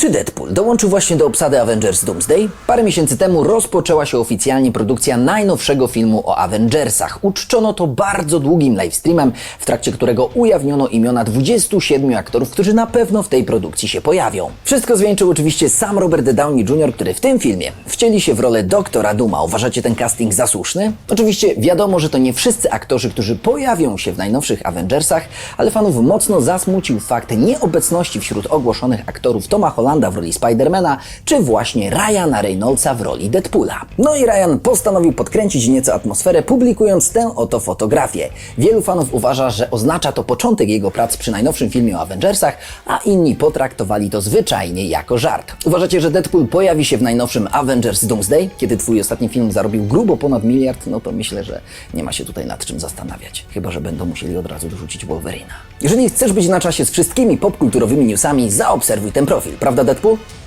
Czy Deadpool dołączył właśnie do obsady Avengers Doomsday? Parę miesięcy temu rozpoczęła się oficjalnie produkcja najnowszego filmu o Avengersach. Uczczono to bardzo długim livestreamem, w trakcie którego ujawniono imiona 27 aktorów, którzy na pewno w tej produkcji się pojawią. Wszystko zwieńczył oczywiście sam Robert Downey Jr., który w tym filmie wcieli się w rolę doktora Duma. Uważacie ten casting za słuszny? Oczywiście wiadomo, że to nie wszyscy aktorzy, którzy pojawią się w najnowszych Avengersach, ale fanów mocno zasmucił fakt nieobecności wśród ogłoszonych aktorów Toma Hollanda w roli Spidermana, czy właśnie Ryana Reynoldsa w roli Deadpoola. No i Ryan postanowił podkręcić nieco atmosferę, publikując tę oto fotografię. Wielu fanów uważa, że oznacza to początek jego prac przy najnowszym filmie o Avengersach, a inni potraktowali to zwyczajnie jako żart. Uważacie, że Deadpool pojawi się w najnowszym Avengers Doomsday? Kiedy twój ostatni film zarobił grubo ponad miliard, no to myślę, że nie ma się tutaj nad czym zastanawiać. Chyba, że będą musieli od razu dorzucić Wolverina. Jeżeli chcesz być na czasie z wszystkimi popkulturowymi newsami, zaobserwuj ten profil, prawda Deadpool? Tak!